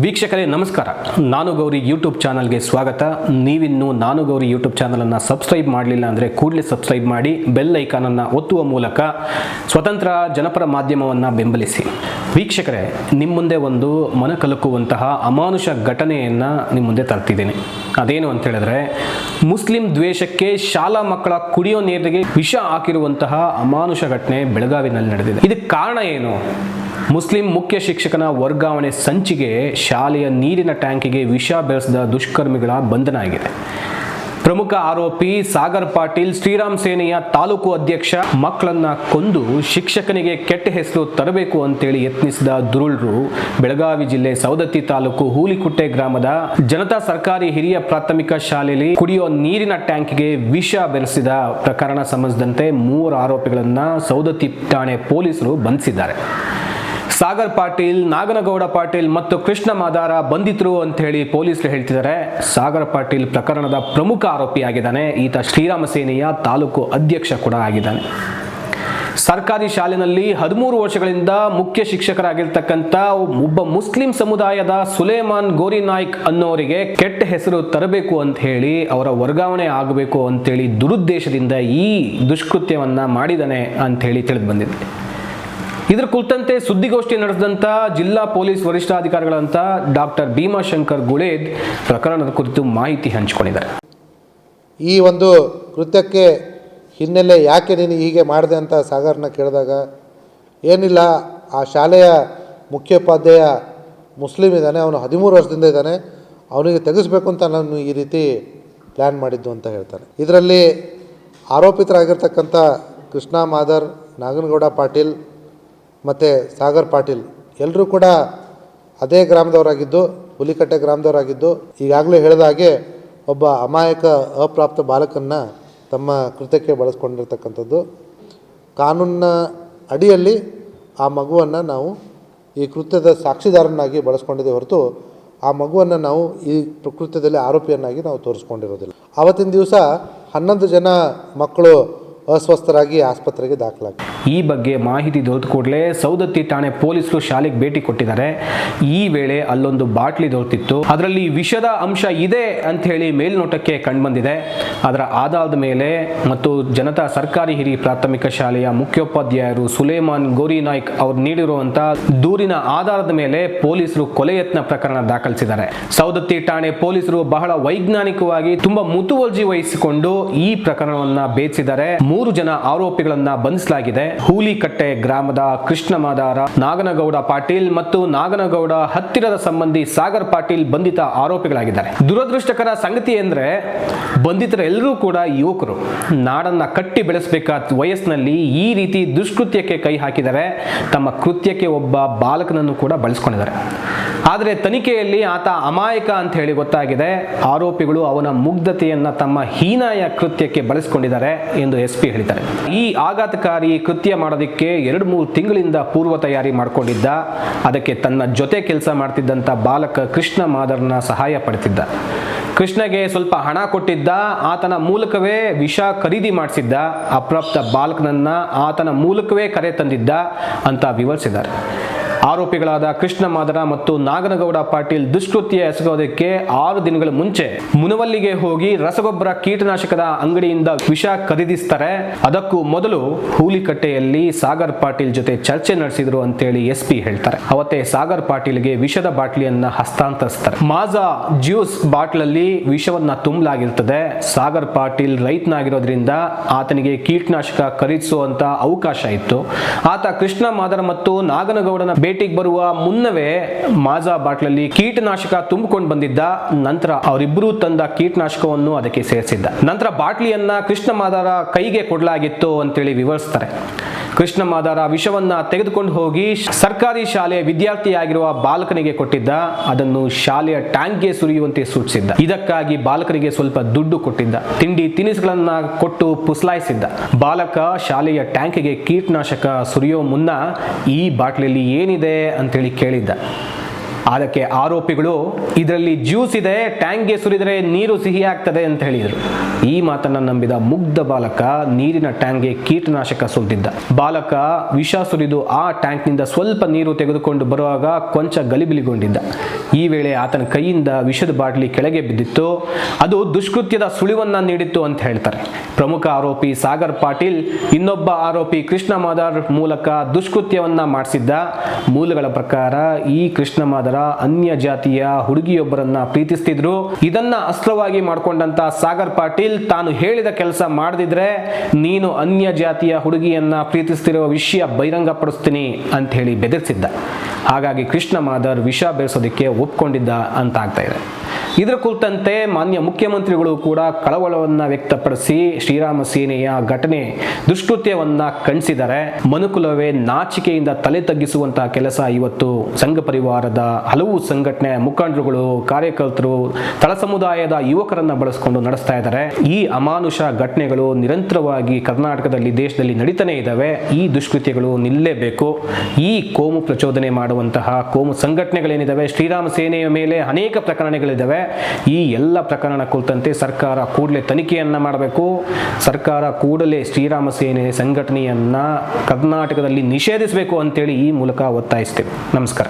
ವೀಕ್ಷಕರೇ, ನಮಸ್ಕಾರ. ನಾನು ಗೌರಿ ಯೂಟ್ಯೂಬ್ ಚಾನಲ್ಗೆ ಸ್ವಾಗತ. ನೀವಿನ್ನು ನಾನು ಗೌರಿ ಯೂಟ್ಯೂಬ್ ಚಾನಲನ್ನು ಸಬ್ಸ್ಕ್ರೈಬ್ ಮಾಡಲಿಲ್ಲ ಅಂದರೆ ಕೂಡಲೇ ಸಬ್ಸ್ಕ್ರೈಬ್ ಮಾಡಿ, ಬೆಲ್ ಐಕಾನನ್ನು ಒತ್ತುವ ಮೂಲಕ ಸ್ವತಂತ್ರ ಜನಪರ ಮಾಧ್ಯಮವನ್ನು ಬೆಂಬಲಿಸಿ. ವೀಕ್ಷಕರೇ ನಿಮ್ಮ ಮುಂದೆ ಒಂದು ಮನಕಲುಕುವಂತಹ ಅಮಾನುಷ ಘಟನೆಯನ್ನು ನಿಮ್ಮ ಮುಂದೆ ತರ್ತಿದ್ದೀನಿ. ಅದೇನು ಅಂತ ಹೇಳಿದ್ರೆ, ಮುಸ್ಲಿಂ ದ್ವೇಷಕ್ಕೆ ಶಾಲಾ ಮಕ್ಕಳ ಕುಡಿಯೋ ನೀರಿಗೆ ವಿಷ ಹಾಕಿರುವಂತಹ ಅಮಾನುಷ ಘಟನೆ ಬೆಳಗಾವಿನಲ್ಲಿ ನಡೆದಿದೆ. ಇದಕ್ಕೆ ಕಾರಣ ಏನು? ಮುಸ್ಲಿಂ ಮುಖ್ಯ ಶಿಕ್ಷಕನ ವರ್ಗಾವಣೆ ಸಂಚಿಗೆ ಶಾಲೆಯ ನೀರಿನ ಟ್ಯಾಂಕಿಗೆ ವಿಷ ಬೆರೆಸಿದ ದುಷ್ಕರ್ಮಿಗಳ ಬಂಧನ ಆಗಿದೆ. ಪ್ರಮುಖ ಆರೋಪಿ ಸಾಗರ್ ಪಾಟೀಲ್ ಶ್ರೀರಾಮ್ ಸೇನೆಯ ತಾಲೂಕು ಅಧ್ಯಕ್ಷ ಮಕ್ಕಳನ್ನ ಕೊಂದು ಶಿಕ್ಷಕನಿಗೆ ಕೆಟ್ಟ ಹೆಸರು ತರಬೇಕು ಅಂತೇಳಿ ಯತ್ನಿಸಿದ ದುರುಳ್ರು ಬೆಳಗಾವಿ ಜಿಲ್ಲೆ ಸವದತ್ತಿ ತಾಲೂಕು ಹೂಲಿಕುಟ್ಟೆ ಗ್ರಾಮದ ಜನತಾ ಸರ್ಕಾರಿ ಹಿರಿಯ ಪ್ರಾಥಮಿಕ ಶಾಲೆಯಲ್ಲಿ ಕುಡಿಯುವ ನೀರಿನ ಟ್ಯಾಂಕ್ಗೆ ವಿಷ ಬೆರೆಸಿದ ಪ್ರಕರಣ ಸಂಬಂಧಿಸಿದಂತೆ ಮೂವರು ಆರೋಪಿಗಳನ್ನ ಸವದತ್ತಿ ಠಾಣೆ ಪೊಲೀಸರು ಬಂಧಿಸಿದ್ದಾರೆ. ಸಾಗರ್ ಪಾಟೀಲ್, ನಾಗನಗೌಡ ಪಾಟೀಲ್ ಮತ್ತು ಕೃಷ್ಣ ಮಾದಾರ ಬಂಧಿತರು ಅಂತ ಹೇಳಿ ಪೊಲೀಸರು ಹೇಳ್ತಿದ್ದಾರೆ. ಸಾಗರ್ ಪಾಟೀಲ್ ಪ್ರಕರಣದ ಪ್ರಮುಖ ಆರೋಪಿಯಾಗಿದ್ದಾನೆ. ಈತ ಶ್ರೀರಾಮ ಸೇನೆಯ ತಾಲೂಕು ಅಧ್ಯಕ್ಷ ಕೂಡ ಆಗಿದ್ದಾನೆ. ಸರ್ಕಾರಿ ಶಾಲೆಯಲ್ಲಿ ಹದಿಮೂರು ವರ್ಷಗಳಿಂದ ಮುಖ್ಯ ಶಿಕ್ಷಕರಾಗಿರ್ತಕ್ಕಂಥ ಒಬ್ಬ ಮುಸ್ಲಿಂ ಸಮುದಾಯದ ಸುಲೇಮಾನ್ ಗೋರಿ ನಾಯ್ಕ್ ಅನ್ನೋರಿಗೆ ಕೆಟ್ಟ ಹೆಸರು ತರಬೇಕು ಅಂತ ಹೇಳಿ ಅವರ ವರ್ಗಾವಣೆ ಆಗಬೇಕು ಅಂತೇಳಿ ದುರುದ್ದೇಶದಿಂದ ಈ ದುಷ್ಕೃತ್ಯವನ್ನ ಮಾಡಿದಾನೆ ಅಂತ ಹೇಳಿ ತಿಳಿದು ಬಂದಿದೆ. ಇದರ ಕುರಿತಂತೆ ಸುದ್ದಿಗೋಷ್ಠಿ ನಡೆಸಿದಂಥ ಜಿಲ್ಲಾ ಪೊಲೀಸ್ ವರಿಷ್ಠಾಧಿಕಾರಿಗಳಂತ ಡಾಕ್ಟರ್ ಭೀಮಾಶಂಕರ್ ಗುಳೇದ್ ಪ್ರಕರಣದ ಕುರಿತು ಮಾಹಿತಿ ಹಂಚಿಕೊಂಡಿದ್ದಾರೆ. ಈ ಒಂದು ಕೃತ್ಯಕ್ಕೆ ಹಿನ್ನೆಲೆ ಯಾಕೆ ನೀನು ಹೀಗೆ ಮಾಡಿದೆ ಅಂತ ಸಾಗರ್ನ ಕೇಳಿದಾಗ, ಏನಿಲ್ಲ, ಆ ಶಾಲೆಯ ಮುಖ್ಯೋಪಾಧ್ಯಾಯ ಮುಸ್ಲಿಂ ಇದ್ದಾನೆ, ಅವನು ಹದಿಮೂರು ವರ್ಷದಿಂದ ಇದ್ದಾನೆ, ಅವನಿಗೆ ತೆಗೆಸ್ಬೇಕು ಅಂತ ನಾನು ಈ ರೀತಿ ಪ್ಲ್ಯಾನ್ ಮಾಡಿದ್ದು ಅಂತ ಹೇಳ್ತಾನೆ. ಇದರಲ್ಲಿ ಆರೋಪಿತರಾಗಿರ್ತಕ್ಕಂಥ ಕೃಷ್ಣ ಮಾದರ್, ನಾಗನಗೌಡ ಪಾಟೀಲ್ ಮತ್ತು ಸಾಗರ್ ಪಾಟೀಲ್ ಎಲ್ಲರೂ ಕೂಡ ಅದೇ ಗ್ರಾಮದವರಾಗಿದ್ದು, ಹುಲಿಕಟ್ಟೆ ಗ್ರಾಮದವರಾಗಿದ್ದು, ಈಗಾಗಲೇ ಹೇಳಿದ ಹಾಗೆ ಒಬ್ಬ ಅಮಾಯಕ, ಅಪ್ರಾಪ್ತ ಬಾಲಕನ್ನು ತಮ್ಮ ಕೃತ್ಯಕ್ಕೆ ಬಳಸ್ಕೊಂಡಿರ್ತಕ್ಕಂಥದ್ದು. ಕಾನೂನಿನ ಅಡಿಯಲ್ಲಿ ಆ ಮಗುವನ್ನು ನಾವು ಈ ಕೃತ್ಯದ ಸಾಕ್ಷಿದಾರನಾಗಿ ಬಳಸ್ಕೊಂಡಿದ್ದೇವೆ ಹೊರತು ಆ ಮಗುವನ್ನು ನಾವು ಈ ಕೃತ್ಯದಲ್ಲಿ ಆರೋಪಿಯನ್ನಾಗಿ ನಾವು ತೋರಿಸ್ಕೊಂಡಿರೋದಿಲ್ಲ. ಆವತ್ತಿನ ದಿವಸ ಹನ್ನೊಂದು ಜನ ಮಕ್ಕಳು ಅಸ್ವಸ್ಥರಾಗಿ ಆಸ್ಪತ್ರೆಗೆ ದಾಖಲಾಗಿದೆ. ಈ ಬಗ್ಗೆ ಮಾಹಿತಿ ದೊರೆತ ಕೂಡಲೇ ಸೌದತ್ತಿ ಠಾಣೆ ಪೊಲೀಸರು ಶಾಲೆಗೆ ಭೇಟಿ ಕೊಟ್ಟಿದ್ದಾರೆ. ಈ ವೇಳೆ ಅಲ್ಲೊಂದು ಬಾಟ್ಲಿ ದೊರೆತಿತ್ತು. ಅದರಲ್ಲಿ ವಿಷದ ಅಂಶ ಇದೆ ಅಂತ ಹೇಳಿ ಮೇಲ್ನೋಟಕ್ಕೆ ಕಂಡುಬಂದಿದೆ. ಅದರ ಆಧಾರದ ಮೇಲೆ ಮತ್ತು ಜನತಾ ಸರ್ಕಾರಿ ಹಿರಿಯ ಪ್ರಾಥಮಿಕ ಶಾಲೆಯ ಮುಖ್ಯೋಪಾಧ್ಯಾಯರು ಸುಲೇಮಾನ್ ಗೋರಿ ನಾಯ್ಕ್ ಅವರು ನೀಡಿರುವಂತಹ ದೂರಿನ ಆಧಾರದ ಮೇಲೆ ಪೊಲೀಸರು ಕೊಲೆ ಯತ್ನ ಪ್ರಕರಣ ದಾಖಲಿಸಿದ್ದಾರೆ. ಸೌದತ್ತಿ ಠಾಣೆ ಪೊಲೀಸರು ಬಹಳ ವೈಜ್ಞಾನಿಕವಾಗಿ ತುಂಬಾ ಮುತುವರ್ಜಿ ವಹಿಸಿಕೊಂಡು ಈ ಪ್ರಕರಣವನ್ನ ಭೇದಿಸಿದ್ದಾರೆ. ಮೂರು ಜನ ಆರೋಪಿಗಳನ್ನ ಬಂಧಿಸಲಾಗಿದೆ. ಹೂಲಿಕಟ್ಟೆ ಗ್ರಾಮದ ಕೃಷ್ಣ ಮಾದಾರ ನಾಗನಗೌಡ ಪಾಟೀಲ್ ಮತ್ತು ನಾಗನಗೌಡ ಹತ್ತಿರದ ಸಂಬಂಧಿ ಸಾಗರ್ ಪಾಟೀಲ್ ಬಂಧಿತ ಆರೋಪಿಗಳಾಗಿದ್ದಾರೆ. ದುರದೃಷ್ಟಕರ ಸಂಗತಿ ಅಂದ್ರೆ ಬಂಧಿತರೆಲ್ಲರೂ ಕೂಡ ಯುವಕರು. ನಾಡನ್ನ ಕಟ್ಟಿ ಬೆಳೆಸಬೇಕಾದ ವಯಸ್ಸಿನಲ್ಲಿ ಈ ರೀತಿ ದುಷ್ಕೃತ್ಯಕ್ಕೆ ಕೈ ಹಾಕಿದರೆ ತಮ್ಮ ಕೃತ್ಯಕ್ಕೆ ಒಬ್ಬ ಬಾಲಕನನ್ನು ಕೂಡ ಬಳಸ್ಕೊಂಡಿದ್ದಾರೆ. ಆದರೆ ತನಿಖೆಯಲ್ಲಿ ಆತ ಅಮಾಯಕ ಅಂತ ಹೇಳಿ ಗೊತ್ತಾಗಿದೆ. ಆರೋಪಿಗಳು ಅವನ ಮುಗ್ಧತೆಯನ್ನು ತಮ್ಮ ಹೀನಾಯ ಕೃತ್ಯಕ್ಕೆ ಬಳಸಿಕೊಂಡಿದ್ದಾರೆ ಎಂದು ಎಸ್ ಪಿ ಹೇಳಿದ್ದಾರೆ. ಈ ಆಘಾತಕಾರಿ ಕೃತ್ಯ ಮಾಡೋದಕ್ಕೆ ಎರಡು ಮೂರು ತಿಂಗಳಿಂದ ಪೂರ್ವ ತಯಾರಿ ಮಾಡಿಕೊಂಡಿದ್ದ. ಅದಕ್ಕೆ ತನ್ನ ಜೊತೆ ಕೆಲಸ ಮಾಡ್ತಿದ್ದಂಥ ಬಾಲಕ ಕೃಷ್ಣ ಮಾದರ್ನ ಸಹಾಯ ಪಡೆದಿದ್ದ ಕೃಷ್ಣಗೆ ಸ್ವಲ್ಪ ಹಣ ಕೊಟ್ಟಿದ್ದ. ಆತನ ಮೂಲಕವೇ ವಿಷ ಖರೀದಿ ಮಾಡಿಸಿದ್ದ. ಅಪ್ರಾಪ್ತ ಬಾಲಕನನ್ನ ಆತನ ಮೂಲಕವೇ ಕರೆ ತಂದಿದ್ದ ಅಂತ ವಿವರಿಸಿದ್ದಾರೆ. ಆರೋಪಿಗಳಾದ ಕೃಷ್ಣ ಮಾದರ ಮತ್ತು ನಾಗನಗೌಡ ಪಾಟೀಲ್ ದುಷ್ಕೃತ್ಯ ಎಸಗೋದಕ್ಕೆ ಆರು ದಿನಗಳ ಮುಂಚೆ ಮುನವಲ್ಲಿಗೆ ಹೋಗಿ ರಸಗೊಬ್ಬರ ಕೀಟನಾಶಕದ ಅಂಗಡಿಯಿಂದ ವಿಷ ಖರೀದಿಸ್ತಾರೆ. ಅದಕ್ಕೂ ಮೊದಲು ಹೂಲಿಕಟ್ಟೆಯಲ್ಲಿ ಸಾಗರ್ ಪಾಟೀಲ್ ಜೊತೆ ಚರ್ಚೆ ನಡೆಸಿದ್ರು ಅಂತೇಳಿ ಎಸ್ ಪಿ ಹೇಳ್ತಾರೆ. ಅವತ್ತೇ ಸಾಗರ್ ಪಾಟೀಲ್ಗೆ ವಿಷದ ಬಾಟ್ಲಿಯನ್ನ ಹಸ್ತಾಂತರಿಸ್ತಾರೆ. ಮಾಜಾ ಜ್ಯೂಸ್ ಬಾಟ್ಲಲ್ಲಿ ವಿಷವನ್ನ ತುಂಬಲಾಗಿರ್ತದೆ. ಸಾಗರ್ ಪಾಟೀಲ್ ರೈತನಾಗಿರೋದ್ರಿಂದ ಆತನಿಗೆ ಕೀಟನಾಶಕ ಖರೀದಿಸುವಂತ ಅವಕಾಶ ಇತ್ತು. ಆತ ಕೃಷ್ಣ ಮಾದರ ಮತ್ತು ನಾಗನಗೌಡನ ಭೇಟಿಗೆ ಬರುವ ಮುನ್ನವೇ ಮಾಜಾ ಬಾಟ್ಲಲ್ಲಿ ಕೀಟನಾಶಕ ತುಂಬಿಕೊಂಡು ಬಂದಿದ್ದ ನಂತರ ಅವರಿಬ್ಬರು ತಂದ ಕೀಟನಾಶಕವನ್ನು ಅದಕ್ಕೆ ಸೇರಿಸಿದ್ದ. ನಂತರ ಬಾಟ್ಲಿಯನ್ನ ಕೃಷ್ಣ ಮಾದಾರ ಕೈಗೆ ಕೊಡಲಾಗಿತ್ತು ಅಂತೇಳಿ ವಿವರಿಸ್ತಾರೆ. ಕೃಷ್ಣ ಮಾದಾರ ವಿಷವನ್ನ ತೆಗೆದುಕೊಂಡು ಹೋಗಿ ಸರ್ಕಾರಿ ಶಾಲೆ ವಿದ್ಯಾರ್ಥಿಯಾಗಿರುವ ಬಾಲಕನಿಗೆ ಕೊಟ್ಟಿದ್ದ, ಅದನ್ನು ಶಾಲೆಯ ಟ್ಯಾಂಕ್ಗೆ ಸುರಿಯುವಂತೆ ಸೂಚಿಸಿದ್ದ. ಇದಕ್ಕಾಗಿ ಬಾಲಕನಿಗೆ ಸ್ವಲ್ಪ ದುಡ್ಡು ಕೊಟ್ಟಿದ್ದ. ತಿಂಡಿ ತಿನಿಸುಗಳನ್ನ ಕೊಟ್ಟು ಪುಸ್ಲಾಯಿಸಿದ್ದ. ಬಾಲಕ ಶಾಲೆಯ ಟ್ಯಾಂಕಿಗೆ ಕೀಟನಾಶಕ ಸುರಿಯೋ ಮುನ್ನ ಈ ಬಾಟ್ಲಿಯಲ್ಲಿ ಏನಿದೆ ಅಂತೇಳಿ ಕೇಳಿದ್ದ. ಅದಕ್ಕೆ ಆರೋಪಿಗಳು, ಇದರಲ್ಲಿ ಜ್ಯೂಸ್ ಇದೆ ಟ್ಯಾಂಕ್ಗೆ ಸುರಿದರೆ ನೀರು ಸಿಹಿ ಆಗ್ತದೆ ಅಂತ ಹೇಳಿದರು. ಈ ಮಾತನ್ನ ನಂಬಿದ ಮುಗ್ಧ ಬಾಲಕ ನೀರಿನ ಟ್ಯಾಂಕ್ಗೆ ಕೀಟನಾಶಕ ಸುರಿದಿದ್ದ. ಬಾಲಕ ವಿಷ ಸುರಿದು ಆ ಟ್ಯಾಂಕ್ನಿಂದ ಸ್ವಲ್ಪ ನೀರು ತೆಗೆದುಕೊಂಡು ಬರುವಾಗ ಕೊಂಚ ಗಲಿಬಿಲಿಗೊಂಡಿದ್ದ. ಈ ವೇಳೆ ಆತನ ಕೈಯಿಂದ ವಿಷದ ಬಾಟಲಿ ಕೆಳಗೆ ಬಿದ್ದಿತ್ತು. ಅದು ದುಷ್ಕೃತ್ಯದ ಸುಳಿವನ್ನು ನೀಡಿತ್ತು ಅಂತ ಹೇಳ್ತಾರೆ. ಪ್ರಮುಖ ಆರೋಪಿ ಸಾಗರ್ ಪಾಟೀಲ್, ಇನ್ನೊಬ್ಬ ಆರೋಪಿ ಕೃಷ್ಣ ಮಾದರ್ ಮೂಲಕ ದುಷ್ಕೃತ್ಯವನ್ನ ಮಾಡಿಸಿದ್ದ. ಮೂಲಗಳ ಪ್ರಕಾರ ಈ ಕೃಷ್ಣ ಮಾದರ ಅನ್ಯ ಜಾತಿಯ ಹುಡುಗಿಯೊಬ್ಬರನ್ನ ಪ್ರೀತಿಸ್ತಿದ್ರು. ಇದನ್ನ ಅಸ್ತ್ರವಾಗಿ ಮಾಡಿಕೊಂಡಂತ ಸಾಗರ್ ಪಾಟೀಲ್ ತಾನು ಹೇಳಿದ ಕೆಲಸ ಮಾಡದಿದ್ರೆ ನೀನು ಅನ್ಯ ಜಾತಿಯ ಹುಡುಗಿಯನ್ನ ಪ್ರೀತಿಸ್ತಿರುವ ವಿಷಯ ಬಹಿರಂಗಪಡಿಸ್ತೀನಿ ಅಂತ ಹೇಳಿ ಬೆದರಿಸಿದ್ದ. ಹಾಗಾಗಿ ಕೃಷ್ಣ ಮಾದರ್ ವಿಷ ಬೆರೆಸೋದಕ್ಕೆ ಒಪ್ಕೊಂಡಿದ್ದ ಅಂತ ಆಗ್ತಾ ಇದೆ. ಇದರ ಕುರಿತಂತೆ ಮಾನ್ಯ ಮುಖ್ಯಮಂತ್ರಿಗಳು ಕೂಡ ಕಳವಳವನ್ನು ವ್ಯಕ್ತಪಡಿಸಿ ಶ್ರೀರಾಮ ಸೇನೆಯ ಘಟನೆ ದುಷ್ಕೃತ್ಯವನ್ನ ಖಂಡಿಸಿದರೆ ಮನುಕುಲವೇ ನಾಚಿಕೆಯಿಂದ ತಲೆ ತಗ್ಗಿಸುವಂತಹ ಕೆಲಸ ಇವತ್ತು ಸಂಘ ಪರಿವಾರದ ಹಲವು ಸಂಘಟನೆ ಮುಖಂಡರುಗಳು, ಕಾರ್ಯಕರ್ತರು, ತಳ ಸಮುದಾಯದ ಯುವಕರನ್ನ ಬಳಸಿಕೊಂಡು ನಡೆಸ್ತಾ ಇದ್ದಾರೆ. ಈ ಅಮಾನುಷ ಘಟನೆಗಳು ನಿರಂತರವಾಗಿ ಕರ್ನಾಟಕದಲ್ಲಿ, ದೇಶದಲ್ಲಿ ನಡೀತಾನೆ ಇದ್ದಾವೆ. ಈ ದುಷ್ಕೃತ್ಯಗಳು ನಿಲ್ಲೇಬೇಕು ಈ ಕೋಮು ಪ್ರಚೋದನೆ ಮಾಡುವಂತಹ ಕೋಮು ಸಂಘಟನೆಗಳೇನಿದ್ದಾವೆ? ಶ್ರೀರಾಮ ಸೇನೆಯ ಮೇಲೆ ಅನೇಕ ಪ್ರಕರಣಗಳಿದ್ದಾವೆ. ಈ ಎಲ್ಲ ಪ್ರಕರಣ ಕುರಿತಂತೆ ಸರ್ಕಾರ ಕೂಡಲೇ ತನಿಖೆಯನ್ನ ಮಾಡಬೇಕು. ಸರ್ಕಾರ ಕೂಡಲೇ ಶ್ರೀರಾಮ ಸೇನೆ ಸಂಘಟನೆಯನ್ನ ಕರ್ನಾಟಕದಲ್ಲಿ ನಿಷೇಧಿಸಬೇಕು ಅಂತೇಳಿ ಈ ಮೂಲಕ ಒತ್ತಾಯಿಸ್ತೇವೆ. ನಮಸ್ಕಾರ.